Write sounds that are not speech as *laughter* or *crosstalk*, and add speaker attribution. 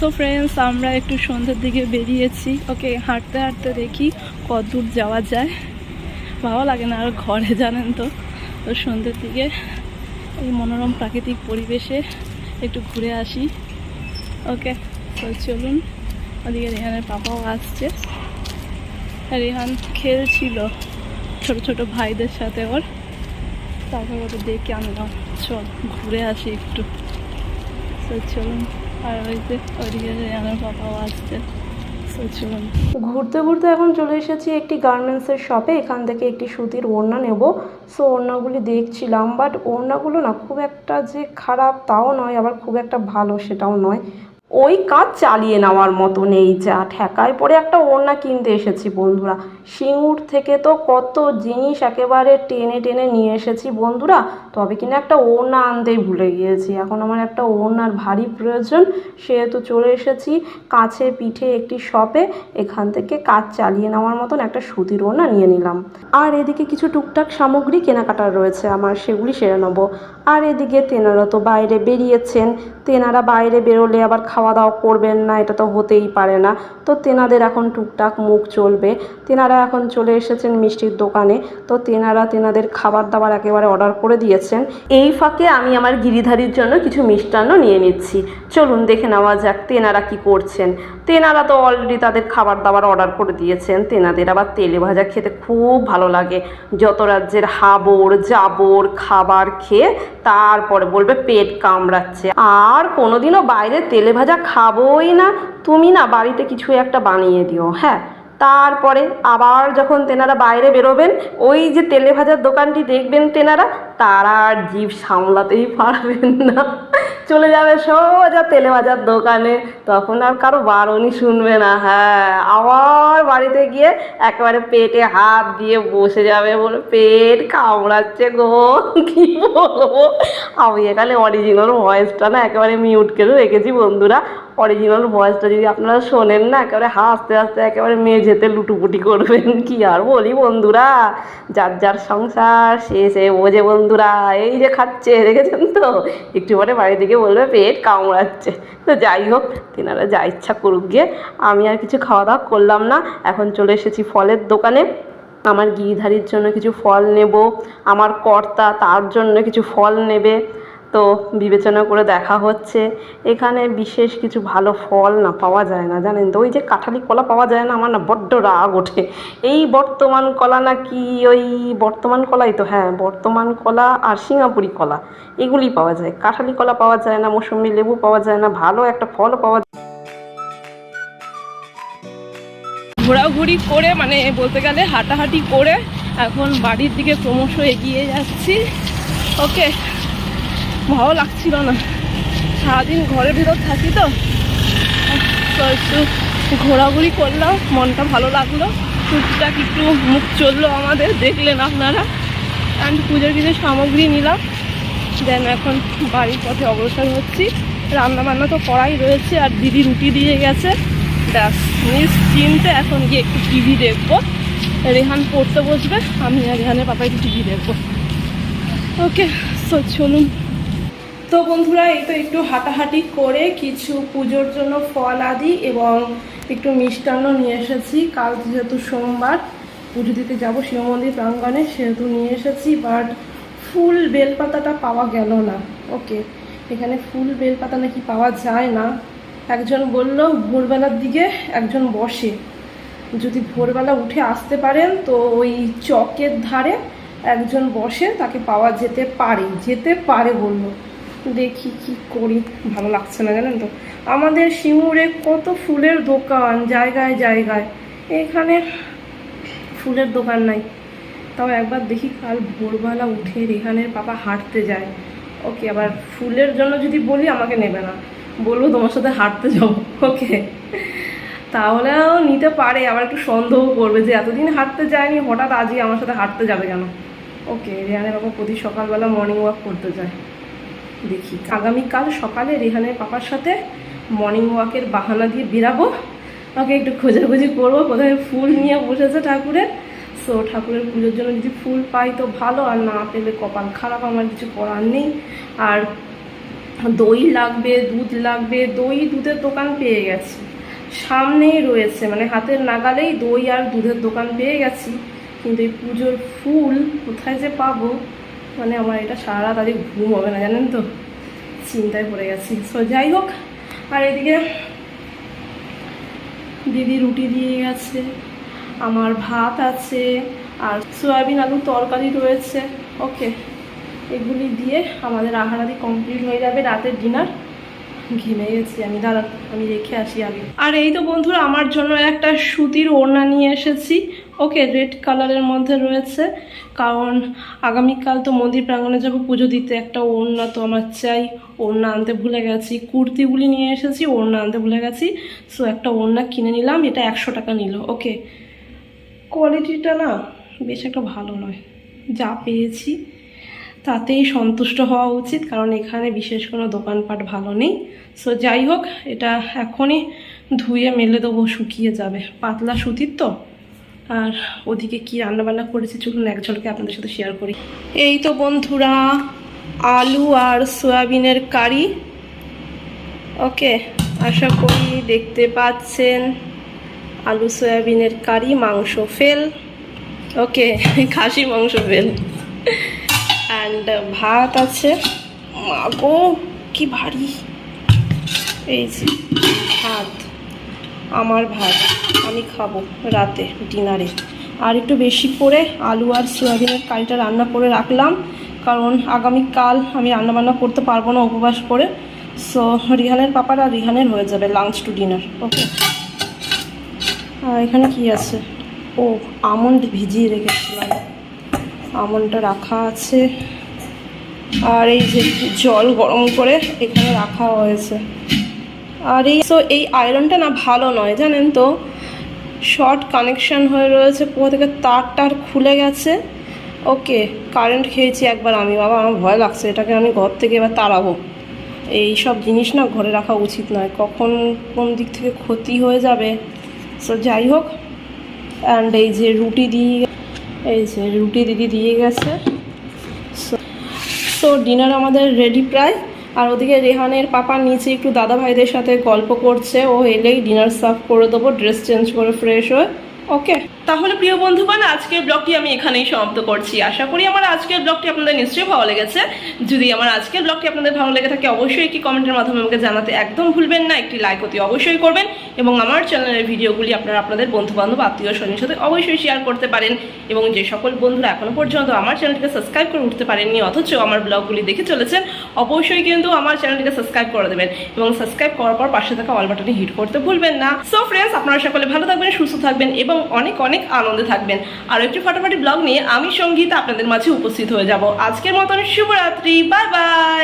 Speaker 1: So friends আমরা একটু সন্ধ্যের দিকে বেরিয়েছি। ওকে, হাঁটতে হাঁটতে দেখি কত দূর যাওয়া যায়। ভালো লাগে না আর ঘরে, জানেন তো। তো সন্ধ্যের দিকে এই মনোরম প্রাকৃতিক পরিবেশে একটু ঘুরে আসি। ওকে, তো চলুন। ওদিকে রেহানের পাপাও আসছে। রেহান খেলছিল ছোট ছোট ভাইদের সাথে ওর। তারপর ওটা দেখে আনলাম চল ঘুরে আসি একটু। চলুন। আর ওই
Speaker 2: ঘুরতে ঘুরতে এখন চলে এসেছি একটি গার্মেন্টসের শপে। এখান থেকে একটি সুতির ওড়না নেব। সো ওড়নাগুলি দেখছিলাম, বাট ওড়নাগুলো না খুব একটা যে খারাপ তাও নয়, আবার খুব একটা ভালো সেটাও নয়। ওই কাজ চালিয়ে নেওয়ার মতো নেই যা। ঠেকায় পরে একটা ওড়না কিনতে এসেছি বন্ধুরা। সিঙ্গুর থেকে তো কত জিনিস একেবারে টেনে টেনে নিয়ে এসেছি বন্ধুরা। তবে কিনা একটা ওড়না আনতেই ভুলে গিয়েছি। এখন আমার একটা ওড়নার ভারী প্রয়োজন। সেহেতু চলে এসেছি কাছে পিঠে একটি শপে। এখান থেকে কাজ চালিয়ে নেওয়ার মতন একটা সুতির ওড়না নিয়ে নিলাম। আর এদিকে কিছু টুকটাক সামগ্রী কেনাকাটার রয়েছে আমার, সেগুলি সেরে নেব। আর এদিকে তেনারা তো বাইরে বেরিয়েছেন। তেনারা বাইরে বেরোলে আবার খাওয়া দাওয়া করবেন না, এটা তো হতেই পারে না। তো তেনাদের এখন টুকটাক মুখ চলবে। তেনারা এখন চলে এসেছেন মিষ্টির দোকানে। তো তেনারা তেনাদের খাবার দাবার একেবারে অর্ডার করে দিয়েছেন। এই ফাঁকে আমি আমার গিরিধারীর জন্য কিছু মিষ্টান্ন নিয়ে নিচ্ছি। চলুন দেখে নেওয়া যাক তেনারা কি করছেন। তেনারা তো অলরেডি তাদের খাবার দাবার অর্ডার করে দিয়েছেন। তেনাদের আবার তেলে ভাজা খেতে খুব ভালো লাগে। যত রাজ্যের হাবর জাবর, খাবার খেয়ে তারপরে বলবে পেট কামড়াচ্ছে। আর কোনোদিনও বাইরে তেলে ভাজা খাবোই না, তুমি না বাড়িতে কিছু একটা বানিয়ে দিও হ্যাঁ? তারপরে আবার যখন তেনারা বাইরে বেরোবেন, ওই যে তেলে ভাজার দোকানটি দেখবেন তেনারা, তারা আর জীব সামলাতেই পারবেন না। চলে যাবে সোজা তেলে ভাজার দোকানে, তখন আর কারও বারণই শুনবে না হ্যাঁ? আবার বাড়িতে গিয়ে একেবারে পেটে হাত দিয়ে বসে যাবে বলে, পেট কামড়াচ্ছে গো, কি বলব? আমি এখানে অরিজিনাল ভয়েসটা না একেবারে মিউট করে রেখেছি বন্ধুরা। অরিজিনাল ভয়েসটা যদি আপনারা শোনেন না, একেবারে হাসতে হাসতে একেবারে মেঝেতে লুটুপুটি করবেন। *laughs* কি আর বলি বন্ধুরা? যার যার সংসার, সে সে বোঝে বন্ধুরা। এই যে খাচ্ছে, দেখেছেন তো? একটু পরে বাড়ি থেকে বলবে, পেট কামড়াচ্ছে। তো যাই হোক, তেনারা যা ইচ্ছা করুক গিয়ে। আমি আর কিছু খাওয়া দাওয়া করলাম না। এখন চলে এসেছি ফলের দোকানে। আমার গিরিধারীর জন্য কিছু ফল নেব। আমার কর্তা তার জন্য কিছু ফল নেবে। তো বিবেচনা করে দেখা হচ্ছে। এখানে বিশেষ কিছু ভালো ফল না পাওয়া যায় না, জানেন তো? ওই যে কাঁঠালি কলা পাওয়া যায় না, আমার না বড্ড রাগ ওঠে। এই বর্তমান কলা না কি ওই বর্তমান কলাই তো? হ্যাঁ বর্তমান কলা আর সিঙ্গাপুরি কলা, এগুলি পাওয়া যায়। কাঁঠালি কলা পাওয়া যায় না, মৌসুমি লেবু পাওয়া যায় না, ভালো একটা ফল পাওয়া যায়
Speaker 1: ঘোরাঘুরি করে মানে বলতে গেলে হাঁটাহাঁটি করে, এখন বাড়ির দিকে ক্রমশ এগিয়ে যাচ্ছি। ওকে। ভালো লাগছিল না। সারাদিন ঘরের ভিতর থাকি তো। তো একটু ঘোরাঘুরি করলাম, মনটা ভালো লাগল। টুকটাক একটু মুখ চলল আমাদের, দেখলেন আপনারা। অ্যান্ড পুজোর কিছু সামগ্রী নিলাম। দেন এখন বাড়ির পথে অগ্রসর হচ্ছি। রান্না বান্না তো করাই রয়েছে, আর দিদি রুটি দিয়ে গেছে। ব্যাস নিশ্চিন্তে এখন গিয়ে একটু টিভি দেখব। রেহান পড়তে বসবে, আমি আর রেহানের পাপা একটু টিভি দেখব। ওকে সো চলুন। তো বন্ধুরা, এই তো একটু হাঁটাহাঁটি করে কিছু পুজোর জন্য ফল আদি এবং একটু মিষ্টান্ন নিয়ে এসেছি। কাল যেহেতু সোমবার, পুজো দিতে যাব শিব মন্দির প্রাঙ্গণে, সেহেতু নিয়ে এসেছি বাট ফুল বেলপাতাটা পাওয়া গেল না। ওকে এখানে ফুল বেলপাতা নাকি পাওয়া যায় না। একজন বলল, ভোরবেলার দিকে একজন বসে। যদি ভোরবেলা উঠে আসতে পারেন, তো ওই চকের ধারে একজন বসে, তাকে পাওয়া যেতে পারে যেতে পারে বলল। দেখি কি করি, ভালো লাগছে না জানেন তো? আমাদের সিঙ্গুরে কত ফুলের দোকান, জায়গায় জায়গায়। এখানে ফুলের দোকান নাই। তাও একবার দেখি কাল ভোরবেলা উঠে রেহানের পাপা হাঁটতে যায়। ওকে, আবার ফুলের জন্য যদি বলি আমাকে নেবে না। বলব তোমার সাথে হাঁটতে যাব, ওকে? তাহলেও নিতে পারে, আবার একটু সন্দেহ করবে যে এতদিন হাঁটতে যায়নি, হঠাৎ আজই আমার সাথে হাঁটতে যাবে কেন? ওকে, রেহানের বাবা প্রতি সকালবেলা মর্নিং ওয়াক করতে যায়। দেখি। আগামীকাল সকালে রেহানের পাপার সাথে মর্নিং ওয়াকের বাহানা দিয়ে বেরাবো। ওকে একটু খোঁজাখুঁজি করব কোথায় ফুল নিয়ে বসেছে ঠাকুরের। সো ঠাকুরের পুজোর জন্য যদি ফুল পাই তো ভালো, আর না পেলে কপাল খারাপ, আমার কিছু করার নেই। আর দই লাগবে, দুধ লাগবে, দই দুধের দোকান পেয়ে গেছি। সামনেই রয়েছে মানে হাতের নাগালেই দই আর দুধের দোকান পেয়ে গেছি। কিন্তু এই পুজোর ফুল কোথায় যে পাবো? মানে আমার এটা সারা রাত ঘুম হবে না, জানেন তো? চিন্তায় পড়ে গেছি। সো যাই হোক, আর এদিকে দিদি রুটি দিয়ে গেছে, আমার ভাত আছে, আর সয়াবিন আলু তরকারি রয়েছে। ওকে, এগুলি দিয়ে আমাদের আহারাদি কমপ্লিট হয়ে যাবে রাতের ডিনার। ঘেমে গেছি আমি দাঁড়া আমি রেখে আসি আগে। আর এই তো বন্ধুরা, আমার জন্য একটা সুতির ওড়না নিয়ে এসেছি। ওকে রেড কালারের মধ্যে রয়েছে। কারণ আগামীকাল তো মন্দির প্রাঙ্গণে যাব, পুজো দিতে একটা ওড়না তো আমার চাই। ওড়না আনতে ভুলে গেছি, কুর্তিগুলি নিয়ে এসেছি, ওড়না আনতে ভুলে গেছি। সো একটা ওড়না কিনে নিলাম, এটা একশো টাকা নিল। ওকে কোয়ালিটিটা না বেশ একটা ভালো নয়, যা পেয়েছি। তাতেই সন্তুষ্ট হওয়া উচিত, কারণ এখানে বিশেষ কোনো দোকানপাট ভালো নেই। সো যাই হোক, এটা এখনই ধুয়ে মেলে দেবো, শুকিয়ে যাবে। পাতলা সুতির তো। আর ওদিকে কি রান্নাবান্না করেছি? চলুন এক আপনাদের সাথে শেয়ার করি। এই তো বন্ধুরা, আলু আর সয়াবিনের কারি। ওকে আশা করি দেখতে পাচ্ছেন, আলু, সয়াবিনের কারি, মাংস ফেল। ওকে খাসি, মাংস ফেল। অ্যান্ড ভাত আছে। মাগো, কি ভারী। এই যে ভাত। আমার ভাত আমি খাব রাতে, ডিনারে। আর একটু বেশি করে আলু আর সয়াবিনের কারিটা রান্না করে রাখলাম, কারণ আগামীকাল আমি রান্নাবান্না করতে পারব না উপবাস করে। সো রিহানের পাপার আর রিহানের হয়ে যাবে লাঞ্চ টু ডিনার ওকে আর এখানে কি আছে? ও, আমন্ড ভিজিয়ে রেখেছিলাম। আমন্ডটা রাখা আছে। আর এই যে জল গরম করে এখানে রাখা হয়েছে। আর এই তো এই আয়রনটা না ভালো নয়, জানেন তো? শর্ট কানেকশান হয়ে রয়েছে কোথা থেকে তার টার খুলে গেছে। ওকে কারেন্ট খেয়েছি একবার আমি, বাবা, আমার ভয় লাগছে, এটাকে আমি ঘর থেকে এবার তাড়াবো। এই সব জিনিস না ঘরে রাখা উচিত নয়, কখন কোন দিক থেকে ক্ষতি হয়ে যাবে। সো যাই হোক অ্যান্ড এই যে রুটি দিয়ে এই যে রুটি দিদি দিয়ে গেছে। সো ডিনার আমাদের রেডি প্রায়। আর ওদিকে রেহানের পাপা নিচে একটু দাদা ভাইদের সাথে গল্প করছে। ও এলেই ডিনার সার্ভ করে দেবো ড্রেস চেঞ্জ করে ফ্রেশ হয়ে। ওকে তাহলে প্রিয় বন্ধুগণ, আজকের ব্লগটি আমি এখানেই সমাপ্ত করছি। আশা করি আমার আজকের ব্লগটি আপনাদের নিশ্চয়ই ভালো লেগেছে। যদি আমার আজকের ব্লগটি আপনাদের ভালো লেগে থাকে, অবশ্যই একটি কমেন্টের মাধ্যমে আমাকে জানাতে একদম ভুলবেন না। একটি লাইক অতি অবশ্যই করবেন এবং আমার চ্যানেলের ভিডিওগুলি আপনারা আপনাদের বন্ধু বান্ধব আত্মীয় স্বজনের সাথে অবশ্যই শেয়ার করতে পারেন এবং যে সকল বন্ধুরা এখনও পর্যন্ত আমার চ্যানেলটিকে সাবস্ক্রাইব করে উঠতে পারেননি, অথচ আমার ব্লগগুলি দেখে চলেছেন, অবশ্যই কিন্তু আমার চ্যানেলটিকে সাবস্ক্রাইব করে দেবেন এবং সাবস্ক্রাইব করার পর পাশে থাকা অল বাটনে হিট করতে ভুলবেন না। সো ফ্রেন্ডস আপনারা সকলে ভালো থাকবেন, সুস্থ থাকবেন এবং অনেক অনেক অনেক আনন্দে থাকবেন। আর একটি ফাটাফাটি ব্লগ নিয়ে আমি সংগীত আপনাদের মাঝে উপস্থিত হয়ে যাব। আজকের মতন শুভরাত্রি, বাই বাই!